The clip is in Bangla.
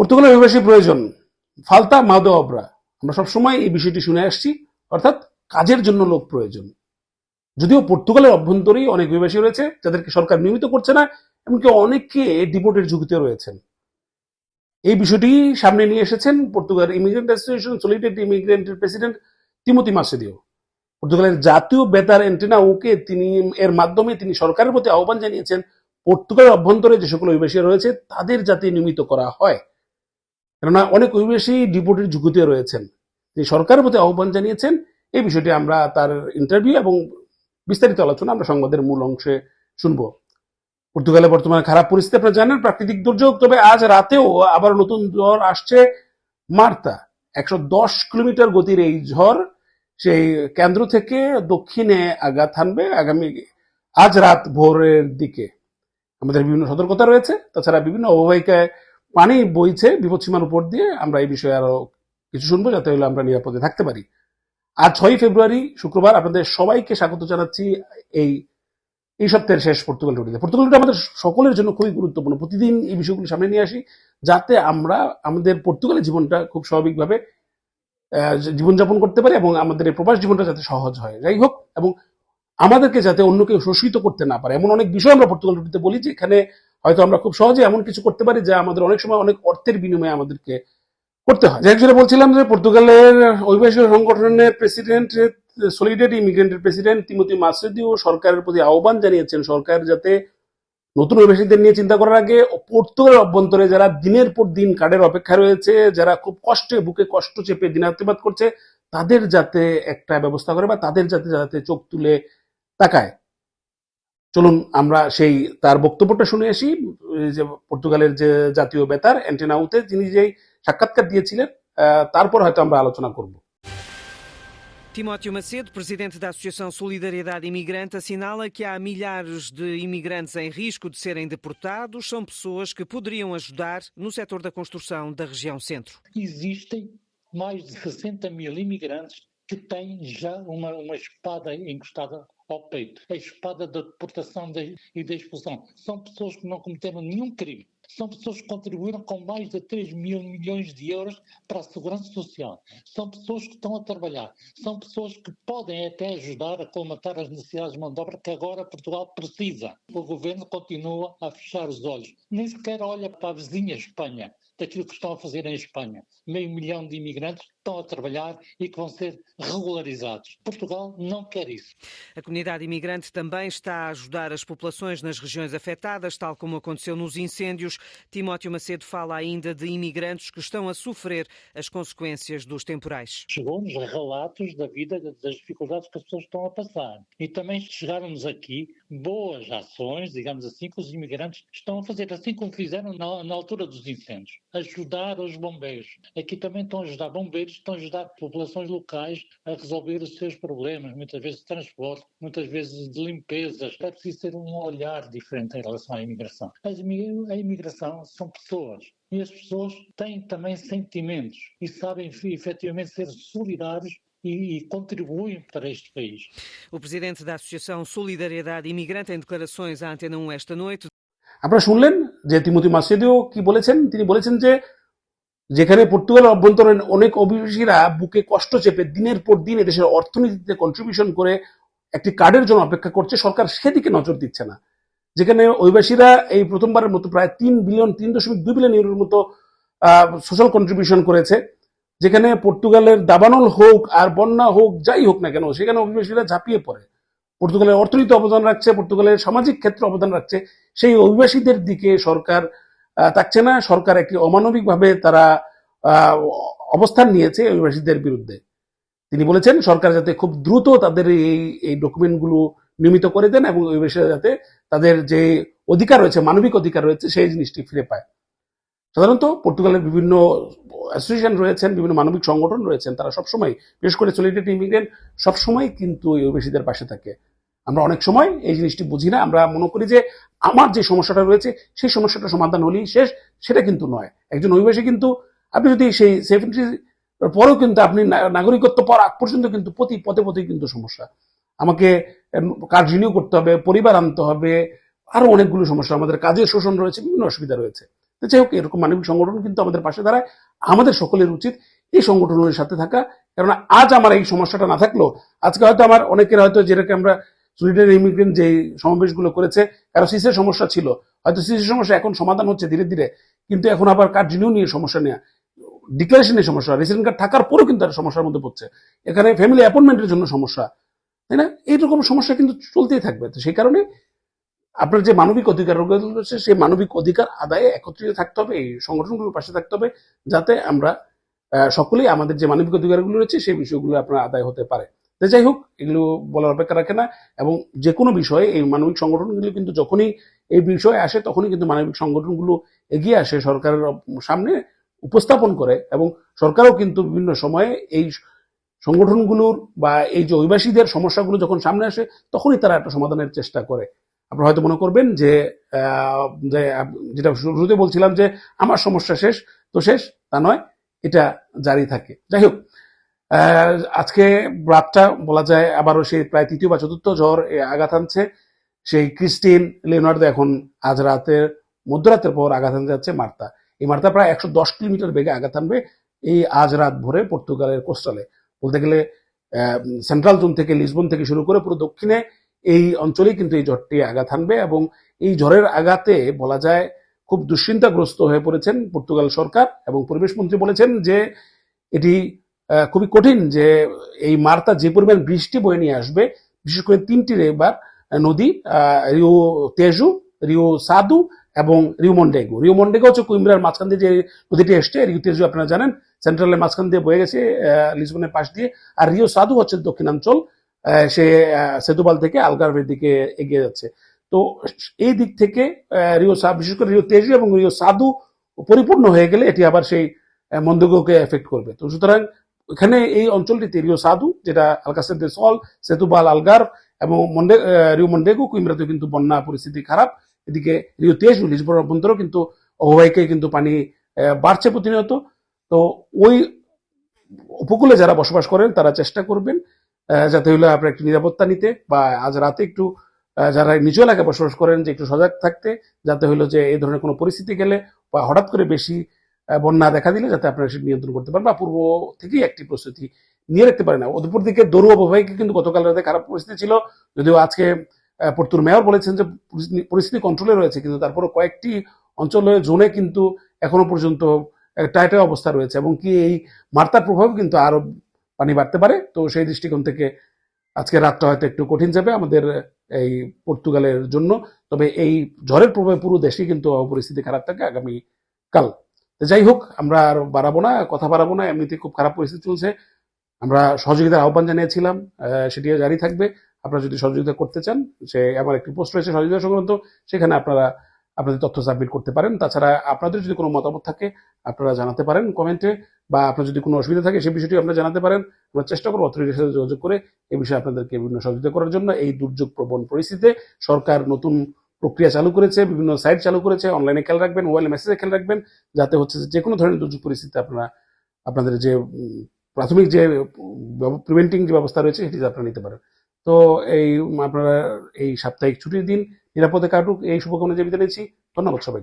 পর্তুগালের অভিবাসী প্রয়োজন। ফালতা মাদো অবরা আমরা সবসময় এই বিষয়টি শুনে আসছি, অর্থাৎ কাজের জন্য লোক প্রয়োজন। যদিও পর্তুগালের অভ্যন্তরেই অনেক অভিবাসী রয়েছে, যাদেরকে সরকার নিয়মিত করছে না, এমনকি অনেকে ডিপোর্টের ঝুঁকিতে রয়েছেন। এই বিষয়টি সামনে নিয়ে এসেছেন পর্তুগাল ইমিগ্রেন্ট অ্যাসোসিয়েশন সলিটেড ইমিগ্রেন্টের প্রেসিডেন্ট তিমতি মাসেদিও পর্তুগালের জাতীয় বেতার এন্টেনা ওকে তিনি, এর মাধ্যমে তিনি সরকারের প্রতি আহ্বান জানিয়েছেন, পর্তুগালের অভ্যন্তরে যে সকল অভিবাসী রয়েছে, তাদের যাতে নিয়মিত করা হয়। কেননা অনেক অভিবাসী ডিপোর্টের ঝুঁকিতে রয়েছেন। তিনি সরকারের প্রতি আহ্বান জানিয়েছেন, এই বিষয়টি আমরা তার ইন্টারভিউ এবং বিস্তারিত আলোচনা আমরা সংবাদের মূল অংশে শুনব। পর্তুগালে বর্তমানে খারাপ পরিস্থিতি, আপনারা জানেন প্রাকৃতিক দুর্যোগ, তবে আজ রাতেও আবার নতুন ঝড় আসছে মার্তা। একশো দশ কিলোমিটার গতির এই ঝড়, সেই কেন্দ্র থেকে দক্ষিণে আঘাত হানবে আগামী আজ রাত ভোরের দিকে। আমাদের বিভিন্ন সতর্কতা রয়েছে, তাছাড়া বিভিন্ন অববাহিকায় পানি বইছে বিপদসীমার উপর দিয়ে আমরা এই বিষয়ে আরও কিছু শুনব, যাতে হলে আমরা নিরাপদে থাকতে পারি। আর ছয়ই ফেব্রুয়ারি, শুক্রবার, আপনাদের সবাইকে স্বাগত জানাচ্ছি এই এই সপ্তাহের শেষ পর্তুগাল টুরিতে। পর্তুগাল টুরি আমাদের সকলের জন্য খুবই গুরুত্বপূর্ণ। প্রতিদিন এই বিষয়গুলো সামনে নিয়ে আসি, যাতে আমরা আমাদের পর্তুগালের জীবনটা খুব স্বাভাবিকভাবে জীবনযাপন করতে পারি এবং আমাদের এই প্রবাস জীবনটা যাতে সহজ হয়। যাই হোক, এবং আমাদেরকে যাতে অন্য কেউ শোষিত করতে না পারে, এমন অনেক বিষয় আমরা পর্তুগাল টুরিতে বলি যে এখানে হয়তো আমরা খুব সহজে এমন কিছু করতে পারি যা আমাদের অনেক সময় অনেক অর্থের বিনিময়ে আমাদেরকে করতে হয়। যাই যেটা বলছিলাম যে পর্তুগালের অভিবাসী সংগঠনের প্রেসিডেন্ট সলিডেড ইমিগ্রেন্টের প্রেসিডেন্ট তিমতি মাসুদিও সরকারের প্রতি আহ্বান জানিয়েছেন সরকার যাতে নতুন অভিবাসীদের নিয়ে চিন্তা করার আগে পর্তুগালের অভ্যন্তরে যারা দিনের পর দিন কার্ডের অপেক্ষা রয়েছে, যারা খুব কষ্টে বুকে কষ্ট চেপে দিনাতিপাত করছে, তাদের যাতে একটা ব্যবস্থা করে বা তাদের যাতে যাতে চোখ তুলে তাকায়। চলুন আমরা সেই তার বক্তব্যটা শুনে আসি এই যে পর্তুগালের যে জাতীয় বেতার অ্যান্টেনাউতে তিনি যেই সাক্ষাৎকার দিয়েছিলেন আহ, তারপর হয়তো আমরা আলোচনা করব Timóteo Macedo, presidente da Associação Solidariedade Imigrante, assinala que há milhares de imigrantes em risco de serem deportados. São pessoas que poderiam ajudar no setor da construção da região centro. existem mais de 60 mil imigrantes que têm já uma, uma espada encostada ao peito. A espada da deportação e da expulsão. São pessoas que não cometeram nenhum crime. São pessoas que contribuíram com mais de 3 mil milhões de euros para a segurança social. São pessoas que estão a trabalhar. São pessoas que podem até ajudar a colmatar as necessidades de mão de obra que agora Portugal precisa. O governo continua a fechar os olhos. Nem sequer olha para a vizinha Espanha daquilo que estão a fazer em Espanha. Meio milhão de imigrantes estão a trabalhar e que vão ser regularizados. Portugal não quer isso. A comunidade imigrante também está a ajudar as populações nas regiões afetadas, tal como aconteceu nos incêndios. Timóteo Macedo fala ainda de imigrantes que estão a sofrer as consequências dos temporais. Chegou-nos relatos da vida, das dificuldades que as pessoas estão a passar. E também chegaram-nos aqui boas ações, digamos assim, que os imigrantes estão a fazer, assim como fizeram na, na altura dos incêndios. Ajudar os bombeiros. Aqui também estão a ajudar bombeiros, estão a ajudar populações locais a resolver os seus problemas, muitas vezes de transporte, muitas vezes de limpezas. É preciso ter um olhar diferente em relação à imigração. A imigração são pessoas. E as pessoas têm também sentimentos e sabem efetivamente ser solidários e, e contribuem para este país. O presidente da Associação Solidariedade Imigrante, em declarações à Antena 1 esta noite, আপনারা শুনলেন যে তিমতি মাসেদিও কি বলেছেন তিনি বলেছেন যে যেখানে পর্তুগালের অভ্যন্তরীণ অনেক অভিবাসীরা বুকে কষ্ট চেপে দিনের পর দিন এদেশের অর্থনীতিতে কন্ট্রিবিউশন করে একটি কার্ডের জন্য অপেক্ষা করছে সরকার সেদিকে নজর দিচ্ছে না যেখানে অভিবাসীরা এই প্রথমবারের মতো প্রায় তিন বিলিয়ন, তিন দশমিক দুই বিলিয়ন ইউরোর মতো সোশ্যাল কন্ট্রিবিউশন করেছে। যেখানে পর্তুগালের দাবানল হোক আর বন্যা হোক, যাই হোক না কেন, সেখানে অভিবাসীরা ঝাঁপিয়ে পড়ে। পর্তুগালের অর্থনীতি অবদান রাখছে, পর্তুগালের সামাজিক ক্ষেত্রে অবদান রাখছে। সেই অভিবাসীদের দিকে সরকার তাকছে না। সরকার একটি অমানবিকভাবে তারা অবস্থান নিয়েছে অভিবাসীদের বিরুদ্ধে। তিনি বলেছেন, সরকার যাতে খুব দ্রুত তাদের এই এই ডকুমেন্টগুলো নিয়মিত করে দেন এবং অভিবাসীরা যাতে তাদের যে অধিকার রয়েছে, মানবিক অধিকার রয়েছে, সেই জিনিসটি ফিরে পায়। সাধারণত পর্তুগালের বিভিন্ন অ্যাসোসিয়েশন রয়েছেন, বিভিন্ন মানবিক সংগঠন রয়েছেন, তারা সবসময়, বিশেষ করে সলিডারিটি ইমিগ্রেন্ট সবসময় কিন্তু এই অভিবাসীদের পাশে থাকে। আমরা অনেক সময় এই জিনিসটি বুঝি না, আমরা মনে করি যে আমার যে সমস্যাটা রয়েছে, সেই সমস্যাটা সমাধান হলেই শেষ, সেটা কিন্তু নয়। একজন অভিবাসী কিন্তু, আপনি যদি সেই সেভেন্টি পরেও কিন্তু আপনি নাগরিকত্ব পাওয়ার আগ পর্যন্ত কিন্তু প্রতি পথে পথে কিন্তু সমস্যা। আমাকে কার্ড রিনিউ করতে হবে, পরিবার আনতে হবে, আরও অনেকগুলো সমস্যা, আমাদের কাজের শোষণ রয়েছে, বিভিন্ন অসুবিধা রয়েছে। যাই হোক, এরকম মানবিক সংগঠন কিন্তু আমাদের পাশে দাঁড়ায়। আমাদের সকলের উচিত এই সংগঠনের সাথে থাকা কারণ আজ আমার এই সমস্যাটা না থাকলেও আজকে হয়তো আমার অনেকের হয়তো যেটাকে আমরা সুইডেন ইমিগ্রেন্ট যে সমাবেশগুলো করেছে, কারও সিসের সমস্যা ছিল। হয়তো সিসের সমস্যা এখন সমাধান হচ্ছে ধীরে ধীরে, কিন্তু এখন আবার কার্ড রিনিউ নিয়ে সমস্যা নেওয়া ডিক্লারেশনের সমস্যা রেসিডেন্ট কার্ড থাকার পরেও কিন্তু সমস্যার মধ্যে পড়ছে। এখানে ফ্যামিলি অ্যাপয়েন্টমেন্টের জন্য সমস্যা। তাই না? এইরকম সমস্যা কিন্তু চলতেই থাকবে। তো সেই কারণে আপনার যে মানবিক অধিকার রয়েছে, সেই মানবিক অধিকার আদায়ে একত্রিত থাকতে হবে, এই সংগঠনগুলোর পাশে থাকতে হবে, যাতে আমরা সকলেই আমাদের যে মানবিক অধিকারগুলো রয়েছে, সেই বিষয়গুলো আপনার আদায় হতে পারে। যাই হোক, এগুলো বলার অপেক্ষা রাখে না এবং যে কোনো বিষয়ে এই মানবিক সংগঠনগুলো কিন্তু যখনই এই বিষয়ে আসে, তখনই কিন্তু মানবিক সংগঠনগুলো এগিয়ে আসে সরকারের সামনে উপস্থাপন করে এবং সরকারও কিন্তু বিভিন্ন সময়ে এই সংগঠনগুলোর বা এই যে অভিবাসীদের সমস্যাগুলো যখন সামনে আসে, তখনই তারা একটা সমাধানের চেষ্টা করে। আপনারা হয়তো মনে করবেন যে যেটা শুরুতে বলছিলাম যে, আমার সমস্যা শেষ, তো শেষ, তা নয়, এটা জারি থাকে। যাই হোক আজকে রাতটা বলা যায় আবারও সেই প্রায় তৃতীয় বা চতুর্থ ঝড় আঘাত আনছে। সেই ক্রিস্টিন লিওনার্দো এখন আজ রাতের, মধ্যরাতের পর আঘাত আনতে যাচ্ছে মার্তা। এই মার্তা প্রায় একশো দশ কিলোমিটার বেগে আঘাত আনবে এই আজ রাত ভোরে পর্তুগালের কোস্টালে। বলতে গেলে সেন্ট্রাল জোন থেকে লিসবন থেকে শুরু করে পুরো দক্ষিণে এই অঞ্চলেই কিন্তু এই ঝড়টি আঘাত হানবে এবং এই ঝড়ের আঘাতে বলা যায় খুব দুশ্চিন্তাগ্রস্ত হয়ে পড়েছেন পর্তুগাল সরকার এবং পরিবেশ মন্ত্রী বলেছেন যে এটি খুবই কঠিন যে এই মার্তা যে পরিমাণ বৃষ্টি বয়ে নিয়ে আসবে, বিশেষ করে তিনটি এবার নদী রিও তেজু রিও সাদু এবং রিও মন্ডেগো। রিও মন্ডেগো হচ্ছে কুইম্বরার মাঝখান দিয়ে যে নদীটি এসছে রিও তেজু আপনারা জানেন। সেন্ট্রালের মাঝখান দিয়ে বয়ে গেছে লিসবনের পাশ দিয়ে। আর রিও সাধু হচ্ছে দক্ষিণাঞ্চল সে সেতুবাল থেকে আলগারভের দিকে এগিয়ে যাচ্ছে। তো এই দিক থেকে রিও সা, বিশেষ করে রিও তেজু এবং রিও সাধু পরিপূর্ণ হয়ে গেলে এটি আবার সেই মন্দগোকে এফেক্ট করবে। তো সুতরাং এখানে এই অঞ্চলটিতে রিও সাধু, যেটা আলকাসের দে সেতুবাল আলগার এবং মন্ডে রিও মন্ডেগো কুইমরাতে কিন্তু বন্যা পরিস্থিতি খারাপ। এদিকে রিও তেজু লিসবন অভ্যন্তরেও কিন্তু অববাহিকায় কিন্তু পানি বাড়ছে প্রতিনিয়ত। তো ওই উপকূলে যারা বসবাস করেন, তারা চেষ্টা করবেন যাতে হলো আপনার একটু নিরাপত্তা নিতে বা আজ রাতে একটু যারা নিচু এলাকায় বসবাস করেন, যে একটু সজাগ থাকতে, যাতে হলো যে এই ধরনের কোনো পরিস্থিতি গেলে বা হঠাৎ করে বেশি বন্যা দেখা দিলে যাতে আপনারা সেটা নিয়ন্ত্রণ করতে পারেন বা পূর্ব থেকেই একটি প্রস্তুতি নিয়ে রাখতে পারেন। না দিকে দরু অববাহিকা কিন্তু গতকাল রাতে খারাপ পরিস্থিতি ছিল, যদিও আজকে পর্তুর মেয়র বলেছেন যে পরিস্থিতি- কন্ট্রোলে রয়েছে, কিন্তু তারপরে কয়েকটি অঞ্চলে জোনে কিন্তু এখনও পর্যন্ত টাইটে অবস্থা রয়েছে এবং কি এই মার্তার প্রভাব কিন্তু আরও পানি বাড়তে পারে। তো সেই দৃষ্টিকোণ থেকে আজকে রাতটা হয়তো একটু কঠিন যাবে আমাদের এই পর্তুগালের জন্য। তবে এই ঝড়ের প্রভাবে পুরো দেশে কিন্তু পরিস্থিতি খারাপ থাকে আগামী কাল। যাই হোক, আমরা আর বাড়াবো না, কথা বাড়াবো না এমনিতে খুব খারাপ পরিস্থিতি চলছে। আমরা সহযোগিতার আহ্বান জানিয়েছিলাম সেটিও জারি থাকবে। আপনারা যদি সহযোগিতা করতে চান, সে আমার একটি পোস্ট রয়েছে, সহযোগিতা সংক্রান্ত, সেখানে আপনারা আপনাদের তথ্য সাবমিট করতে পারেন। তাছাড়া আপনাদের যদি কোনো মতামত থাকে, আপনারা জানাতে পারেন কমেন্টে বা আপনার যদি কোনো অসুবিধা থাকে সেই বিষয়টি আপনারা জানাতে পারেন। আমরা চেষ্টা করব অথরিটির সাথে যোগাযোগ করে এই বিষয়ে আপনাদেরকে বিভিন্ন সহযোগিতা করার জন্য। এই দুর্যোগ প্রবণ পরিস্থিতিতে সরকার নতুন প্রক্রিয়া চালু করেছে, বিভিন্ন সাইট চালু করেছে। অনলাইনে খেয়াল রাখবেন মোবাইল মেসেজে খেয়াল রাখবেন, যাতে হচ্ছে যে কোনো ধরনের দুর্যোগ পরিস্থিতিতে আপনারা, আপনাদের যে প্রাথমিক যে প্রিভেন্টিং যে ব্যবস্থা রয়েছে, সেটি আপনারা নিতে পারেন। তো এই আপনারা এই সাপ্তাহিক ছুটির দিন নিরাপদে কাটুক। এই শুভকামনা জানিয়ে ধন্যবাদ সবাইকে।